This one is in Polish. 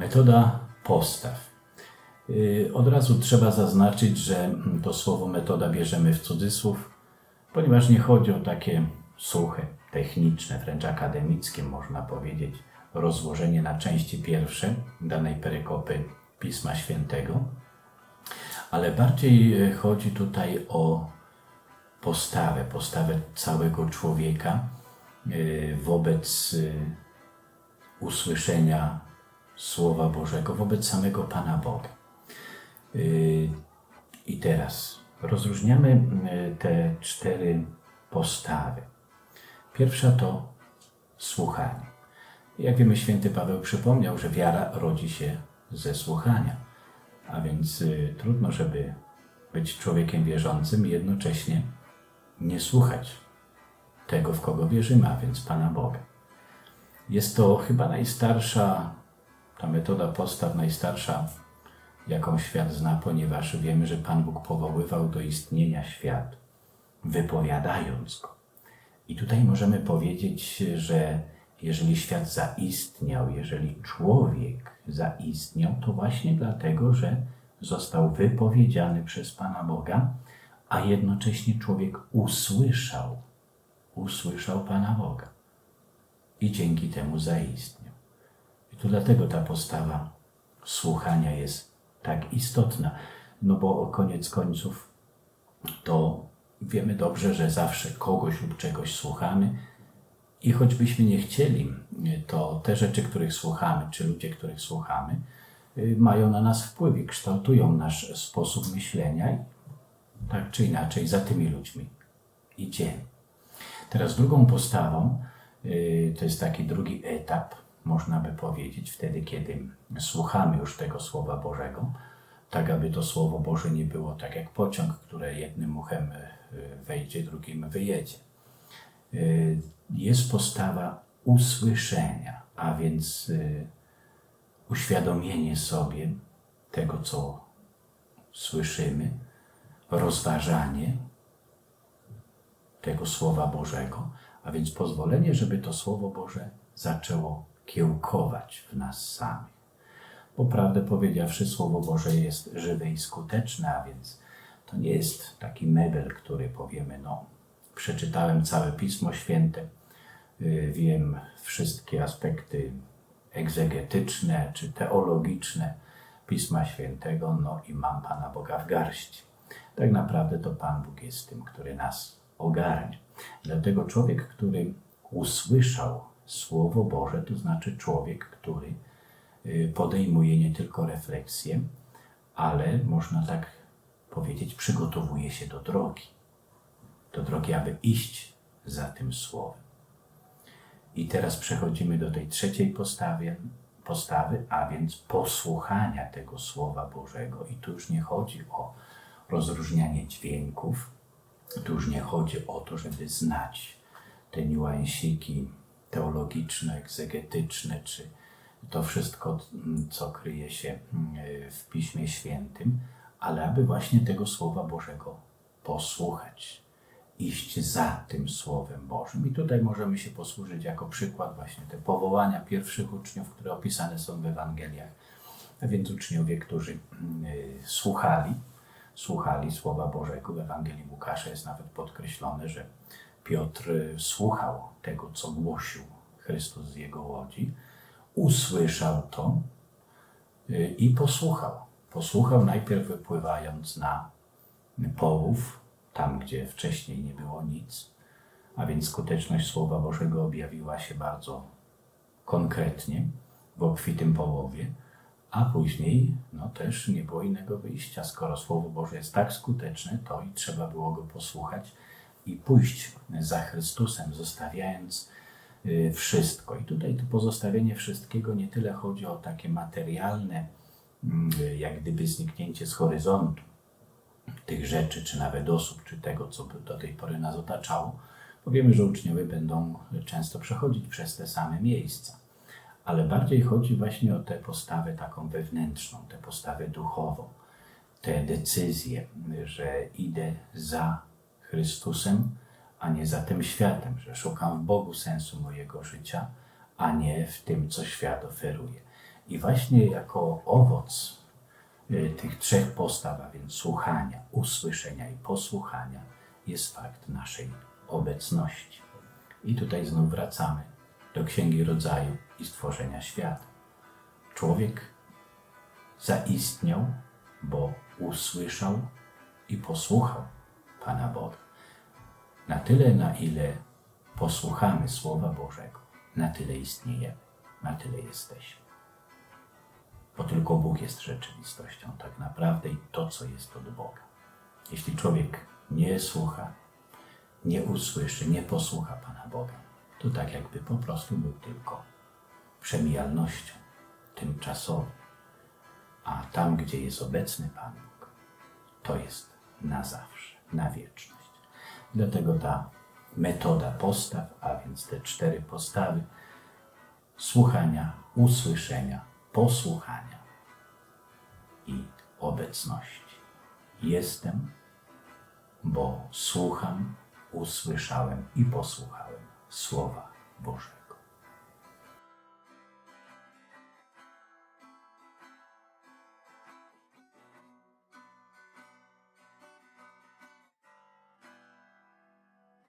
Metoda postaw. Yy, Od razu trzeba zaznaczyć, że to słowo metoda bierzemy w cudzysłów, ponieważ nie chodzi o takie suche, techniczne, wręcz akademickie, można powiedzieć, rozłożenie na części pierwsze danej perykopy Pisma Świętego, ale bardziej e, chodzi tutaj o postawę, postawę całego człowieka e, wobec usłyszenia Słowa Bożego, wobec samego Pana Boga. Y, I teraz rozróżniamy y, te cztery postawy. Pierwsza to słuchanie. Jak wiemy, święty Paweł przypomniał, że wiara rodzi się ze słuchania. A więc y, trudno, żeby być człowiekiem wierzącym i jednocześnie nie słuchać tego, w kogo wierzymy, a więc Pana Boga. Jest to chyba najstarsza, ta metoda postaw najstarsza, jaką świat zna, ponieważ wiemy, że Pan Bóg powoływał do istnienia świat, wypowiadając go. I tutaj możemy powiedzieć, że jeżeli świat zaistniał, jeżeli człowiek zaistniał, to właśnie dlatego, że został wypowiedziany przez Pana Boga, a jednocześnie człowiek usłyszał, usłyszał Pana Boga i dzięki temu zaistniał. Tu dlatego ta postawa słuchania jest tak istotna, no bo koniec końców to wiemy dobrze, że zawsze kogoś lub czegoś słuchamy. I choćbyśmy nie chcieli, to te rzeczy, których słuchamy, czy ludzie, których słuchamy, y, mają na nas wpływ i kształtują nasz sposób myślenia tak czy inaczej za tymi ludźmi idziemy. Teraz drugą postawą y, to jest taki drugi etap, można by powiedzieć, wtedy, kiedy słuchamy już tego Słowa Bożego, tak aby to Słowo Boże nie było tak jak pociąg, które jednym uchem y, wejdzie, drugim wyjedzie. Y, Jest postawa usłyszenia, a więc y, uświadomienie sobie tego, co słyszymy, rozważanie tego Słowa Bożego, a więc pozwolenie, żeby to Słowo Boże zaczęło kiełkować w nas samych. Bo prawdę powiedziawszy, Słowo Boże jest żywe i skuteczne, a więc to nie jest taki mebel, który powiemy, no, przeczytałem całe Pismo Święte, y, wiem wszystkie aspekty egzegetyczne czy teologiczne Pisma Świętego, no i mam Pana Boga w garści. Tak naprawdę to Pan Bóg jest tym, który nas ogarnia. Dlatego człowiek, który usłyszał Słowo Boże, to znaczy człowiek, który y, podejmuje nie tylko refleksję, ale można tak powiedzieć, przygotowuje się do drogi. Do drogi, aby iść za tym Słowem. I teraz przechodzimy do tej trzeciej postawy, postawy, a więc posłuchania tego Słowa Bożego. I tu już nie chodzi o rozróżnianie dźwięków, tu już nie chodzi o to, żeby znać te niuansiki teologiczne, egzegetyczne, czy to wszystko, co kryje się w Piśmie Świętym, ale aby właśnie tego Słowa Bożego posłuchać, iść za tym Słowem Bożym. I tutaj możemy się posłużyć jako przykład właśnie te powołania pierwszych uczniów, które opisane są w Ewangeliach. A więc uczniowie, którzy y, słuchali, słuchali Słowa Bożego. W Ewangelii Łukasza jest nawet podkreślone, że Piotr y, słuchał tego, co głosił Chrystus z jego łodzi, usłyszał to y, i posłuchał. Posłuchał najpierw wypływając na połów, tam gdzie wcześniej nie było nic, a więc skuteczność Słowa Bożego objawiła się bardzo konkretnie w obfitym połowie, a później no, też nie było innego wyjścia. Skoro Słowo Boże jest tak skuteczne, to i trzeba było go posłuchać i pójść za Chrystusem, zostawiając y, wszystko. I tutaj to pozostawienie wszystkiego nie tyle chodzi o takie materialne, mm, jak gdyby zniknięcie z horyzontu tych rzeczy, czy nawet osób, czy tego, co do tej pory nas otaczało, bo wiemy, że uczniowie będą często przechodzić przez te same miejsca. Ale bardziej chodzi właśnie o tę postawę taką wewnętrzną, tę postawę duchową, tę decyzję, że idę za Chrystusem, a nie za tym światem, że szukam w Bogu sensu mojego życia, a nie w tym, co świat oferuje. I właśnie jako owoc y, tych trzech postaw, a więc słuchania, usłyszenia i posłuchania, jest fakt naszej obecności. I tutaj znów wracamy do Księgi Rodzaju i stworzenia świata. Człowiek zaistniał, bo usłyszał i posłuchał Pana Boga. Na tyle, na ile posłuchamy Słowa Bożego, na tyle istniejemy, na tyle jesteśmy. Bo tylko Bóg jest rzeczywistością, tak naprawdę, i to, co jest od Boga. Jeśli człowiek nie słucha, nie usłyszy, nie posłucha Pana Boga, to tak jakby po prostu był tylko przemijalnością, tymczasową. A tam, gdzie jest obecny Pan Bóg, to jest na zawsze, na wieczność. Dlatego ta metoda postaw, a więc te cztery postawy słuchania, usłyszenia, posłuchania i obecności. Jestem, bo słucham, usłyszałem i posłuchałem Słowa Bożego.